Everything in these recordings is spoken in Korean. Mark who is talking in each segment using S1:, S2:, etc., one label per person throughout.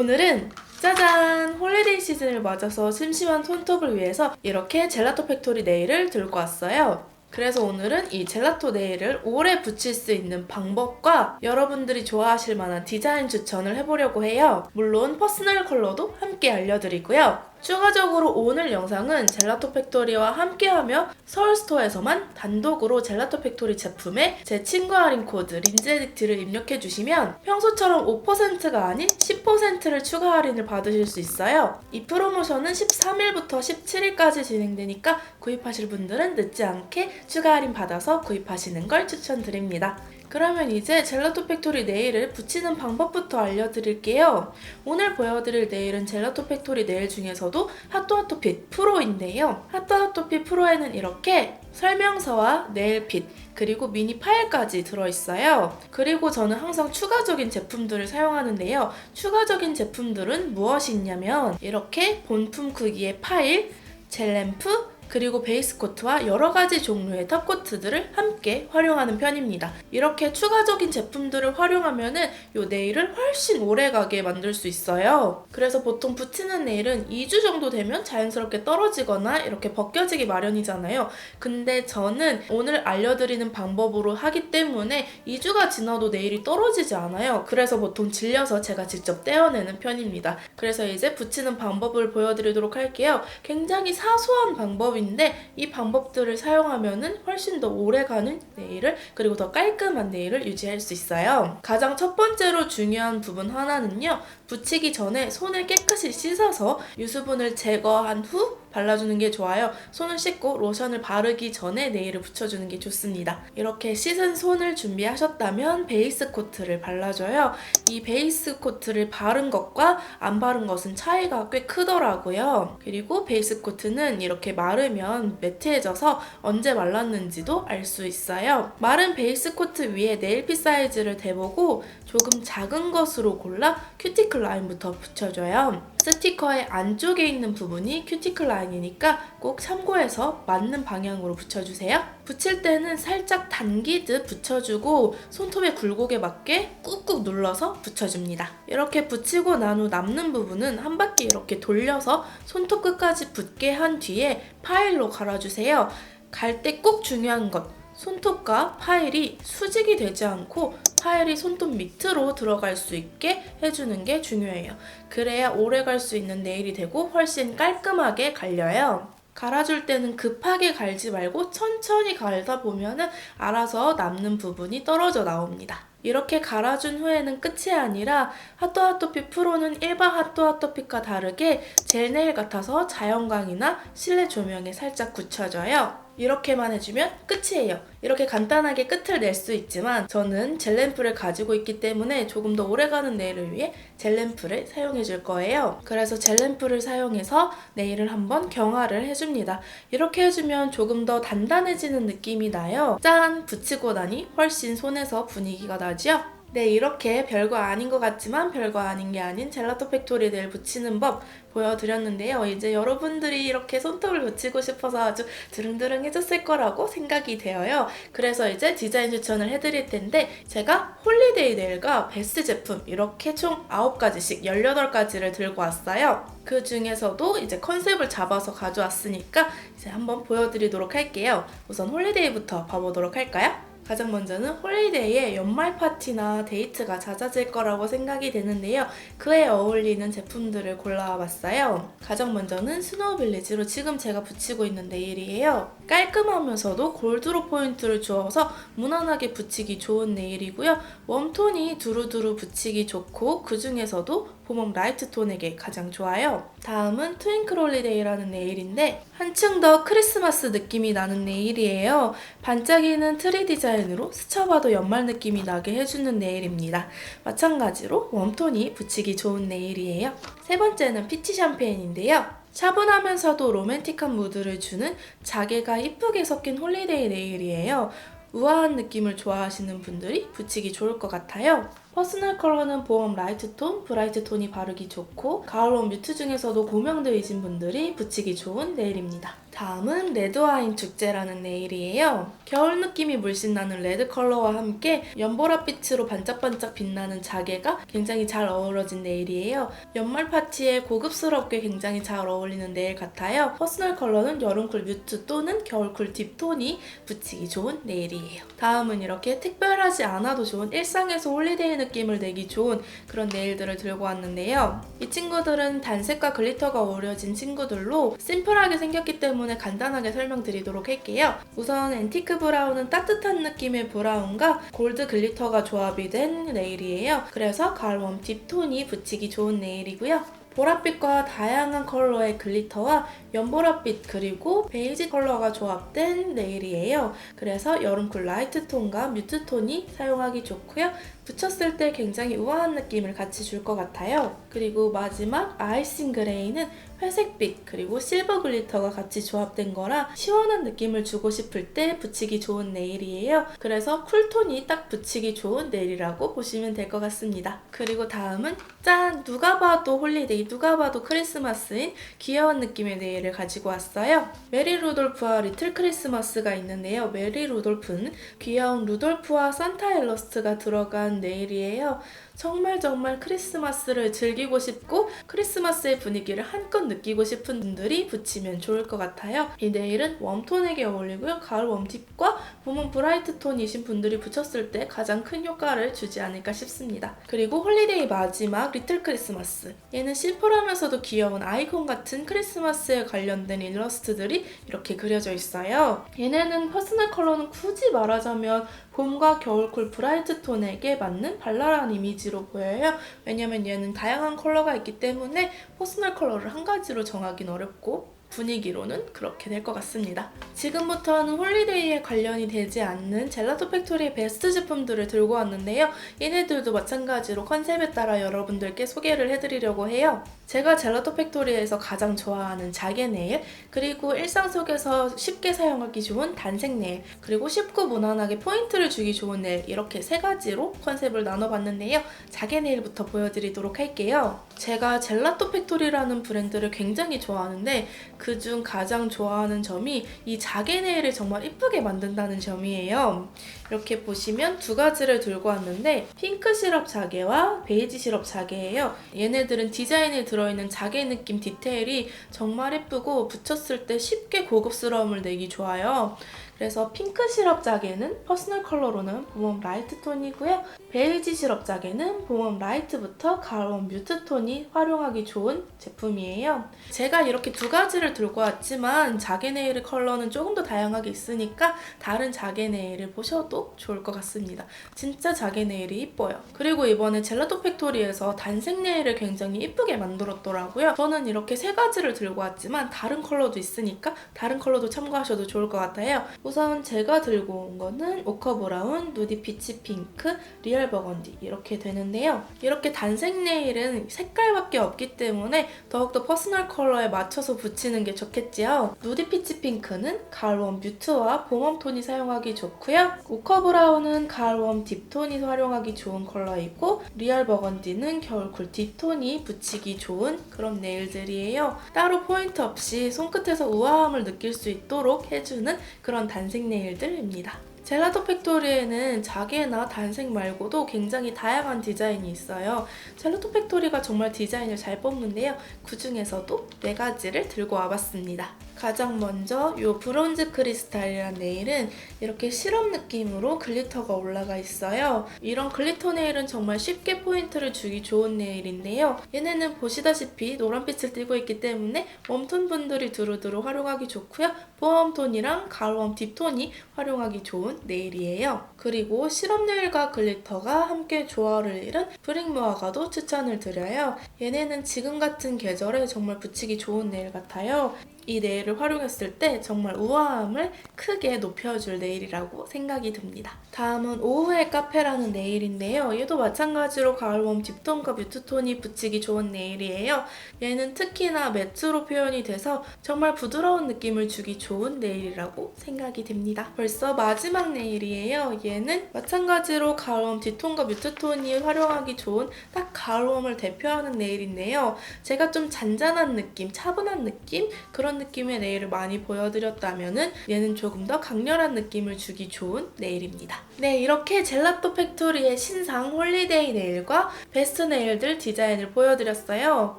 S1: 오늘은 짜잔! 홀리데이 시즌을 맞아서 심심한 손톱을 위해서 이렇게 젤라또 팩토리 네일을 들고 왔어요. 그래서 오늘은 이 젤라또 네일을 오래 붙일 수 있는 방법과 여러분들이 좋아하실 만한 디자인 추천을 해보려고 해요. 물론 퍼스널 컬러도 함께 알려드리고요 추가적으로 오늘 영상은 젤라또 팩토리와 함께하며 서울스토어에서만 단독으로 젤라또 팩토리 제품에 제 친구 할인 코드 린제디트를 입력해 주시면 평소처럼 5%가 아닌 10%를 추가 할인을 받으실 수 있어요. 이 프로모션은 13일부터 17일까지 진행되니까 구입하실 분들은 늦지 않게 추가 할인 받아서 구입하시는 걸 추천드립니다. 그러면 이제 젤라또 팩토리 네일을 붙이는 방법부터 알려드릴게요. 오늘 보여드릴 네일은 젤라또 팩토리 네일 중에서도 핫도핫도핏 프로인데요. 핫도핫도핏 프로에는 이렇게 설명서와 네일핏 그리고 미니 파일까지 들어있어요. 그리고 저는 항상 추가적인 제품들을 사용하는데요. 추가적인 제품들은 무엇이 있냐면 이렇게 본품 크기의 파일, 젤 램프, 그리고 베이스 코트와 여러 가지 종류의 탑 코트들을 함께 활용하는 편입니다. 이렇게 추가적인 제품들을 활용하면 은 이 네일을 훨씬 오래가게 만들 수 있어요. 그래서 보통 붙이는 네일은 2주 정도 되면 자연스럽게 떨어지거나 이렇게 벗겨지기 마련이잖아요. 근데 저는 오늘 알려드리는 방법으로 하기 때문에 2주가 지나도 네일이 떨어지지 않아요. 그래서 보통 질려서 제가 직접 떼어내는 편입니다. 그래서 이제 붙이는 방법을 보여드리도록 할게요. 굉장히 사소한 방법이 방법인데 이 방법들을 사용하면은 훨씬 더 오래가는 네일을 그리고 더 깔끔한 네일을 유지할 수 있어요. 가장 첫 번째로 중요한 부분 하나는요. 붙이기 전에 손을 깨끗이 씻어서 유수분을 제거한 후 발라주는 게 좋아요. 손을 씻고 로션을 바르기 전에 네일을 붙여주는 게 좋습니다. 이렇게 씻은 손을 준비하셨다면 베이스 코트를 발라줘요. 이 베이스 코트를 바른 것과 안 바른 것은 차이가 꽤 크더라고요. 그리고 베이스 코트는 이렇게 마르면 매트해져서 언제 말랐는지도 알 수 있어요. 마른 베이스 코트 위에 네일핏 사이즈를 대보고 조금 작은 것으로 골라 큐티클 라인부터 붙여줘요. 스티커의 안쪽에 있는 부분이 큐티클 라인이니까 꼭 참고해서 맞는 방향으로 붙여주세요. 붙일 때는 살짝 당기듯 붙여주고 손톱의 굴곡에 맞게 꾹꾹 눌러서 붙여줍니다. 이렇게 붙이고 난 후 남는 부분은 한 바퀴 이렇게 돌려서 손톱 끝까지 붙게 한 뒤에 파일로 갈아주세요. 갈 때 꼭 중요한 것 손톱과 파일이 수직이 되지 않고 파일이 손톱 밑으로 들어갈 수 있게 해주는 게 중요해요. 그래야 오래 갈 수 있는 네일이 되고 훨씬 깔끔하게 갈려요. 갈아줄 때는 급하게 갈지 말고 천천히 갈다 보면은 알아서 남는 부분이 떨어져 나옵니다. 이렇게 갈아준 후에는 끝이 아니라 핫도핫도핏 프로는 일반 핫도핫도핏과 다르게 젤 네일 같아서 자연광이나 실내 조명에 살짝 굳혀져요. 이렇게만 해주면 끝이에요. 이렇게 간단하게 끝을 낼 수 있지만 저는 젤램프를 가지고 있기 때문에 조금 더 오래가는 네일을 위해 젤램프를 사용해 줄 거예요. 그래서 젤램프를 사용해서 네일을 한번 경화를 해줍니다. 이렇게 해주면 조금 더 단단해지는 느낌이 나요. 짠! 붙이고 나니 훨씬 손에서 분위기가 나죠? 네, 이렇게 별거 아닌 것 같지만 별거 아닌 게 아닌 젤라또 팩토리 를 붙이는 법 보여드렸는데요. 이제 여러분들이 이렇게 손톱을 붙이고 싶어서 아주 드릉드릉 해졌을 거라고 생각이 되어요. 그래서 이제 디자인 추천을 해드릴 텐데 제가 홀리데이 네일과 베스트 제품 이렇게 총 9가지씩 18가지를 들고 왔어요. 그 중에서도 이제 컨셉을 잡아서 가져왔으니까 이제 한번 보여드리도록 할게요. 우선 홀리데이부터 봐보도록 할까요? 가장 먼저는 홀리데이에 연말 파티나 데이트가 잦아질 거라고 생각이 되는데요. 그에 어울리는 제품들을 골라봤어요. 가장 먼저는 스노우 빌리지로 지금 제가 붙이고 있는 네일이에요. 깔끔하면서도 골드로 포인트를 주어서 무난하게 붙이기 좋은 네일이고요. 웜톤이 두루두루 붙이기 좋고 그 중에서도 봄웜 라이트 톤에게 가장 좋아요. 다음은 트윙클 홀리데이라는 네일인데 한층 더 크리스마스 느낌이 나는 네일이에요. 반짝이는 트리 디자인으로 스쳐봐도 연말 느낌이 나게 해주는 네일입니다. 마찬가지로 웜톤이 붙이기 좋은 네일이에요. 세 번째는 피치 샴페인인데요. 차분하면서도 로맨틱한 무드를 주는 자개가 이쁘게 섞인 홀리데이 네일이에요. 우아한 느낌을 좋아하시는 분들이 붙이기 좋을 것 같아요. 퍼스널 컬러는 보험 라이트 톤, 브라이트 톤이 바르기 좋고 가을웜 뮤트 중에서도 고명대이신 분들이 붙이기 좋은 네일입니다. 다음은 레드와인 축제라는 네일이에요. 겨울 느낌이 물씬 나는 레드 컬러와 함께 연보라빛으로 반짝반짝 빛나는 자개가 굉장히 잘 어우러진 네일이에요. 연말 파티에 고급스럽게 굉장히 잘 어울리는 네일 같아요. 퍼스널 컬러는 여름쿨 뮤트 또는 겨울쿨 딥톤이 붙이기 좋은 네일이에요. 다음은 이렇게 특별하지 않아도 좋은 일상에서 홀리데이 느낌을 내기 좋은 그런 네일들을 들고 왔는데요. 이 친구들은 단색과 글리터가 어우러진 친구들로 심플하게 생겼기 때문에 간단하게 설명드리도록 할게요. 우선 앤티크 브라운은 따뜻한 느낌의 브라운과 골드 글리터가 조합이 된 네일이에요. 그래서 가을웜 딥톤이 붙이기 좋은 네일이고요. 보랏빛과 다양한 컬러의 글리터와 연보랏빛 그리고 베이지 컬러가 조합된 네일이에요. 그래서 여름쿨 라이트 톤과 뮤트 톤이 사용하기 좋고요. 붙였을 때 굉장히 우아한 느낌을 같이 줄 것 같아요. 그리고 마지막 아이싱 그레이는 회색빛 그리고 실버 글리터가 같이 조합된 거라 시원한 느낌을 주고 싶을 때 붙이기 좋은 네일이에요. 그래서 쿨톤이 딱 붙이기 좋은 네일이라고 보시면 될 것 같습니다. 그리고 다음은 짠! 누가 봐도 홀리데이, 누가 봐도 크리스마스인 귀여운 느낌의 네일을 가지고 왔어요. 메리 루돌프와 리틀 크리스마스가 있는데요. 메리 루돌프는 귀여운 루돌프와 산타 일러스트가 들어간 네일이에요. 정말 정말 크리스마스를 즐기고 싶고 크리스마스의 분위기를 한껏 느끼고 싶은 분들이 붙이면 좋을 것 같아요. 이 네일은 웜톤에게 어울리고요. 가을 웜팁과 봄은 브라이트 톤이신 분들이 붙였을 때 가장 큰 효과를 주지 않을까 싶습니다. 그리고 홀리데이 마지막 리틀 크리스마스. 얘는 심플하면서도 귀여운 아이콘 같은 크리스마스에 관련된 일러스트들이 이렇게 그려져 있어요. 얘네는 퍼스널 컬러는 굳이 말하자면 봄과 겨울 쿨 브라이트 톤에게 맞는 발랄한 이미지로 보여요. 왜냐면 얘는 다양한 컬러가 있기 때문에 퍼스널 컬러를 한 가지로 정하기는 어렵고 분위기로는 그렇게 될 것 같습니다. 지금부터는 홀리데이에 관련이 되지 않는 젤라토 팩토리의 베스트 제품들을 들고 왔는데요. 얘네들도 마찬가지로 컨셉에 따라 여러분들께 소개를 해드리려고 해요. 제가 젤라토 팩토리에서 가장 좋아하는 자개 네일, 그리고 일상 속에서 쉽게 사용하기 좋은 단색 네일, 그리고 쉽고 무난하게 포인트를 주기 좋은 네일 이렇게 세 가지로 컨셉을 나눠봤는데요. 자개 네일부터 보여드리도록 할게요. 제가 젤라토 팩토리라는 브랜드를 굉장히 좋아하는데 그중 가장 좋아하는 점이 이 자개 네일을 정말 이쁘게 만든다는 점이에요. 이렇게 보시면 두 가지를 들고 왔는데 핑크 시럽 자개와 베이지 시럽 자개예요. 얘네들은 디자인에 들어 있는 자개 느낌 디테일이 정말 예쁘고 붙였을 때 쉽게 고급스러움을 내기 좋아요. 그래서 핑크 시럽 자개는 퍼스널 컬러로는 봄웜 라이트 톤이고요. 베이지 시럽 자개는 봄웜 라이트부터 가을웜 뮤트 톤이 활용하기 좋은 제품이에요. 제가 이렇게 두 가지를 들고 왔지만 자개 네일의 컬러는 조금 더 다양하게 있으니까 다른 자개 네일을 보셔도 좋을 것 같습니다. 진짜 자개 네일이 이뻐요. 그리고 이번에 젤라토 팩토리에서 단색 네일을 굉장히 이쁘게 만들었더라고요. 저는 이렇게 세 가지를 들고 왔지만 다른 컬러도 있으니까 다른 컬러도 참고하셔도 좋을 것 같아요. 우선 제가 들고 온 거는 오커 브라운, 누디 피치 핑크, 리얼 버건디 이렇게 되는데요. 이렇게 단색 네일은 색깔밖에 없기 때문에 더욱더 퍼스널 컬러에 맞춰서 붙이는 게 좋겠지요. 누디 피치 핑크는 가을웜 뮤트와 봄웜 톤이 사용하기 좋고요. 오커 브라운은 가을웜 딥톤이 활용하기 좋은 컬러이고 리얼 버건디는 겨울쿨 딥톤이 붙이기 좋은 그런 네일들이에요. 따로 포인트 없이 손끝에서 우아함을 느낄 수 있도록 해주는 그런 단색 네일들입니다. 젤라토 팩토리에는 자개나 단색 말고도 굉장히 다양한 디자인이 있어요. 젤라토 팩토리가 정말 디자인을 잘 뽑는데요. 그 중에서도 네 가지를 들고 와봤습니다. 가장 먼저 이 브론즈 크리스탈이란 네일은 이렇게 시럽 느낌으로 글리터가 올라가 있어요. 이런 글리터 네일은 정말 쉽게 포인트를 주기 좋은 네일인데요. 얘네는 보시다시피 노란빛을 띠고 있기 때문에 웜톤 분들이 두루두루 활용하기 좋고요. 보험톤이랑 가을웜 딥톤이 활용하기 좋은 네일이에요. 그리고 시럽 네일과 글리터가 함께 조화를 이룬 브릭무아가도 추천을 드려요. 얘네는 지금 같은 계절에 정말 붙이기 좋은 네일 같아요. 이 네일을 활용했을 때 정말 우아함을 크게 높여줄 네일이라고 생각이 듭니다. 다음은 오후의 카페라는 네일인데요. 얘도 마찬가지로 가을웜 딥톤과 뮤트톤이 붙이기 좋은 네일이에요. 얘는 특히나 매트로 표현이 돼서 정말 부드러운 느낌을 주기 좋은 네일이라고 생각이 됩니다. 벌써 마지막 네일이에요. 얘는 마찬가지로 가을웜 딥톤과 뮤트톤이 활용하기 좋은 딱 가을웜을 대표하는 네일인데요. 제가 좀 잔잔한 느낌, 차분한 느낌 그런 느낌의 네일을 많이 보여드렸다면은 얘는 조금 더 강렬한 느낌을 주기 좋은 네일입니다. 네, 이렇게 젤라또 팩토리의 신상 홀리데이 네일과 베스트 네일들 디자인을 보여드렸어요.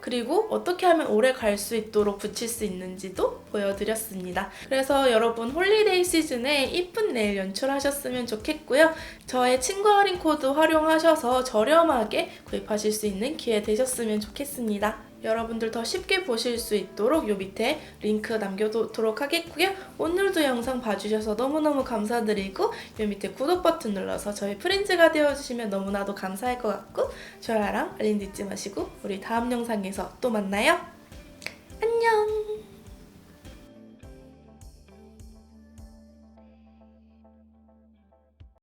S1: 그리고 어떻게 하면 오래 갈 수 있도록 붙일 수 있는지도 보여드렸습니다. 그래서 여러분 홀리데이 시즌에 이쁜 네일 연출하셨으면 좋겠고요. 저의 친구 할인 코드 활용하셔서 저렴하게 구입하실 수 있는 기회 되셨으면 좋겠습니다. 여러분들 더 쉽게 보실 수 있도록 요 밑에 링크 남겨두도록 하겠고요. 오늘도 영상 봐주셔서 너무너무 감사드리고 요 밑에 구독 버튼 눌러서 저희 프렌즈가 되어주시면 너무나도 감사할 것 같고 좋아요랑 알림 잊지 마시고 우리 다음 영상에서 또 만나요. 안녕!